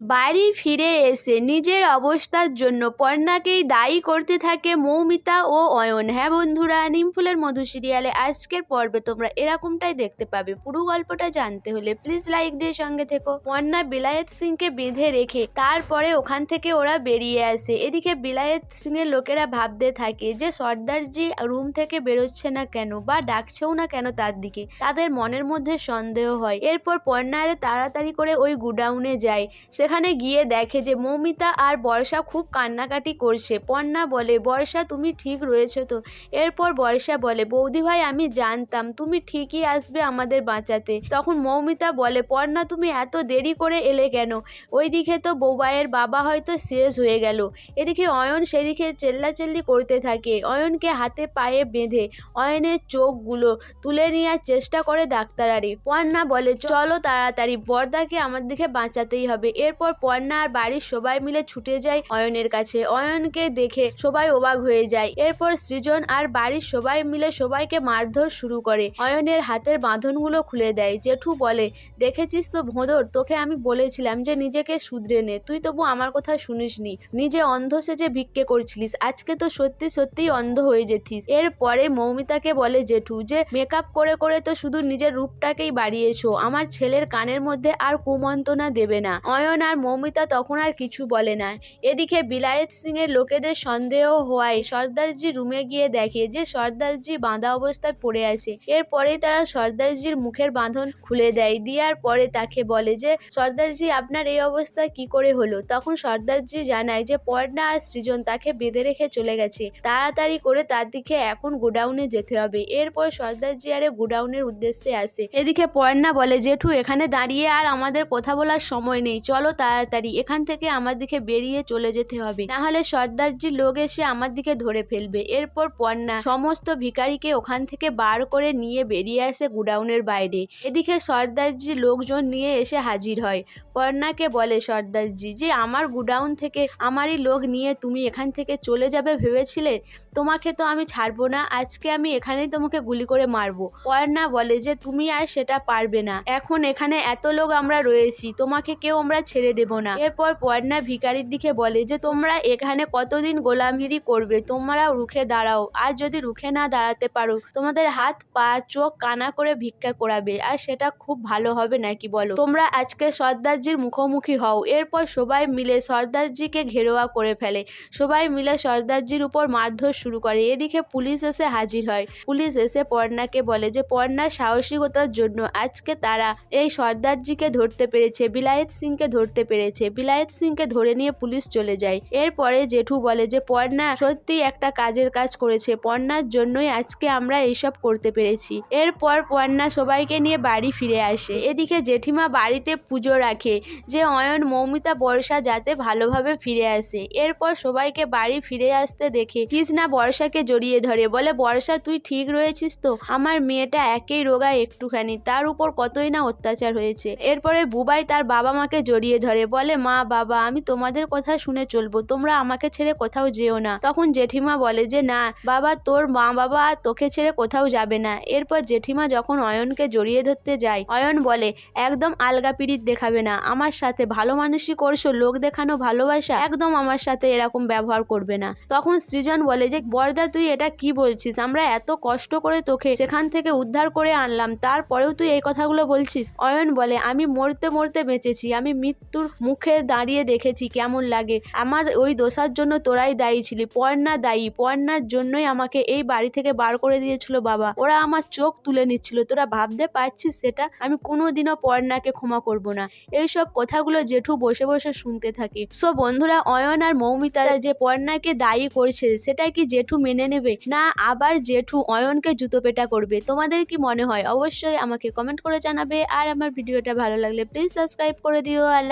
বাড়ি ফিরে এসে নিজের অবস্থার জন্য পর্ণাকেই দায়ী করতে থাকে মৌমিতা ও অয়ন। হ্যাঁ বন্ধুরা, নিমফুলের মধু সিরিয়ালে আজকের পর্বে তোমরা এরকমটাই দেখতে পাবে। পুরো গল্পটা জানতে হলে প্লিজ লাইক দিয়ে সঙ্গে থেকো। পর্ণা বিলায়েত সিংকে বেঁধে রেখে তারপরে ওখান থেকে ওরা বেরিয়ে আসে। এদিকে বিলায়েত সিংয়ের লোকেরা ভাবতে থাকে যে সর্দারজি রুম থেকে বেরোচ্ছে না কেন বা ডাকছেও না কেন তার দিকে। তাদের মনের মধ্যে সন্দেহ হয়। এরপর পর্ণারে তাড়াতাড়ি করে ওই গুডাউনে যায়। সেখানে গিয়ে দেখে যে মৌমিতা আর বর্ষা খুব কান্নাকাটি করছে। পর্ণা বলে, বর্ষা, তুমি ঠিক রয়েছো তো? এরপর বর্ষা বলে, বৌদি ভাই, আমি জানতাম, তুমি ঠিকই আসবে আমাদের বাঁচাতে। তখন মৌমিতা বলে পর্ণা তুমি এত দেরি করে এলে কেন? ওইদিকে তো বৌবাইয়ের বাবা হয়তো শেষ হয়ে গেল। এদিকে অয়ন সেদিকে চেল্লাচেল্লি করতে থাকে। অয়নকে হাতে পায়ে বেঁধে অয়নের চোখগুলো তুলে নেওয়ার চেষ্টা করে ডাক্তারারি। পর্ণা বলে, চলো তাড়াতাড়ি, বর্দাকে আমার দিকে বাঁচাতেই হবে। এরপর পর্ণা আর বাড়ির সবাই মিলে ছুটে যায় অয়নের কাছে। অয়নকে দেখে সবাই অবাক হয়ে যায়। এরপর সৃজন আর বাড়ির সবাই মিলে সবাইকে মারধর শুরু করে। অয়নের হাতের বাঁধনগুলো খুলে দেয়। জেঠু বলে, দেখেছিস তো ভোঁদর? তোকে আমি বলেছিলাম যে নিজেকে শুধরে নে। তুই তবু আমার কথা শুনিসনি। নিজে অন্ধ সেজে ভিক্ষে করছিলিস। আজকে তো সত্যি সত্যিই অন্ধ হয়ে যেতিস। এরপরে মৌমিতাকে বলে, জেঠু, যে মেকআপ করে করে তো শুধু নিজের রূপটাকেই বাড়িয়েছো। আমার ছেলের কানের মধ্যে আর কুমন্ত্রণা দেবে না। অয়ন আর মৌমিতা তখন আর কিছু বলে না। এদিকে বিলায়েত সিংয়ের লোকেদের সন্দেহ হওয়ায় সর্দারজি রুমে গিয়ে দেখে যে সর্দারজি বাঁধা অবস্থায় পড়ে আছে। এরপরেই তারা সর্দারজির মুখের বাঁধন খুলে দেয়। দেওয়ার পরে তাকে বলে যে, সর্দারজি, আপনার এই অবস্থা কি করে হলো? তখন সর্দারজি জানায় যে, পর্ণা আর সৃজন তাকে বেঁধে রেখে চলে গেছে। তাড়াতাড়ি করে তার দিকে এখন গোডাউনে যেতে হবে। এরপর সর্দারজি আরে গোডাউনের উদ্দেশ্যে আসে। এদিকে পর্ণা বলে, জেঠু, এখানে দাঁড়িয়ে আর আমাদের কথা বলার সময় নেই। চলো তাড়াতাড়ি, এখান থেকে আমার দিকে বেরিয়ে চলে যেতে হবে। না হলে সর্দারজি লোক এসে আমার দিকে ধরে ফেলবে। এরপর পর্ণা সমস্ত ভিখারিকে ওখান থেকে বার করে নিয়ে বেরিয়ে আসে গুডাউনের বাইরে। এদিকে সর্দারজি লোকজন নিয়ে এসে হাজির হয়। পর্ণাকে বলে, সর্দারজি, যে আমার গুডাউন থেকে আমারই লোক নিয়ে তুমি এখান থেকে চলে যাবে ভেবেছিলে? তোমাকে তো আমি ছাড়বো না। আজকে আমি এখানেই তোমাকে গুলি করে মারবো। পর্ণা বলে যে, তুমি আর সেটা পারবে না। এখন এখানে এত লোক আমরা রয়েছি। তোমাকে কেউ আমরা ছেড়ে দেব না। এরপর পর্ণা ভিকারির দিকে বলে যে, তোমরা এখানে কতদিন গোলামগিরি করবে? তোমরা রুখে দাঁড়াও। আর যদি রুখে না দাঁড়াতে পারো, তোমাদের হাত, পা, চোখ, কানা করে ভিক্ষা করাবে। আর সেটা খুব ভালো হবে নাকি বলো? তোমরা আজকে সর্দারজির মুখোমুখি হও। এরপর সবাই মিলে সর্দারজিকে ঘেরোয়া করে ফেলে। সবাই মিলে সর্দারজির উপর মারধর শুরু করে। এদিকে পুলিশ এসে হাজির হয়। পুলিশ এসে পর্ণাকে বলে যে পর্ণার সাহসিকতার জন্য আজকে তারা এই সর্দারজিকে ধরতে পেরেছে। বিলায়েত সিংকে ধরতে পেরেছে। বিলায়েত সিংকে ধরে নিয়ে পুলিশ চলে যায়। এরপরে জেঠু বলে যে, পর্ণা, সত্যি একটা কাজের কাজ করেছে। পর্ণার জন্যই আজকে আমরা এইসব করতে পেরেছি। এরপর পর্ণা সবাইকে নিয়ে বাড়ি ফিরে আসে। এদিকে জেঠিমা বাড়িতে পুজো রাখে, যে অয়ন, মৌমিতা, বর্ষা যাতে ভালোভাবে ফিরে আসে। এরপর সবাইকে বাড়ি ফিরে আসতে দেখে কৃষ্ণা বর্ষাকে জড়িয়ে ধরে। বলে, বর্ষা, তুই ঠিক রয়েছিস তো? আমার মেয়েটা একেই রোগা একটুখানি। তার উপর কতই না অত্যাচার হয়েছে। এরপরে বুবাই তার বাবা মাকে জড়িয়ে ধরে বলে, মা, বাবা, আমি তোমাদের কথা শুনে চলবো, তোমরা আমাকে ছেড়ে কোথাও যেও না। তখন জেঠিমা বলে যে, না, বাবা, তোর মা, বাবা তোকে ছেড়ে কোথাও যাবে না। এরপর জেঠিমা যখন অয়নকে জড়িয়ে ধরতে যায়, অয়ন বলে, একদম আলগা পিরিত দেখাবে না, আমার সাথে ভালো মানুষই করছ, লোক দেখানো ভালোবাসা, একদম আমার সাথে এরকম ব্যবহার করবে না। তখন সৃজন বলে যে, বর্দা, তুই এটা কি বলছিস? আমরা এত কষ্ট করে তোকে সেখান থেকে উদ্ধার করে আনলাম, তারপরেও তুই এই কথাগুলো বলছিস? অয়ন বলে, আমি মরতে মরতে বেঁচেছি, আমি মৃত্যুর মুখে দাঁড়িয়ে দেখেছি, কেমন লাগে? আমার ওই দোষার জন্য তোরাই দায়ী ছিলি। পর্ণা দায়ী। পর্ণার জন্যই আমাকে এই বাড়ি থেকে বার করে দিয়েছিল বাবা। ওরা আমার চোখ তুলে নিচ্ছিল। তোরা ভাবতে পারছিস সেটা? আমি কোনোদিনও পর্ণাকে ক্ষমা করব না। এইসব কথাগুলো জেঠু বসে বসে শুনতে থাকে। সো বন্ধুরা, অয়ন আর মৌমিতা যে পর্ণাকে দায়ী করছে সেটা কি জেঠু মেনে নেবে? না, আবার জেঠু অয়নকে জুতো পেটা করবে। তোমাদের কি মনে হয়? অবশ্যই আমাকে কমেন্ট করে জানাবে। আর আমার ভিডিওটা ভালো লাগলে প্লিজ সাবস্ক্রাইব করে দিও। আর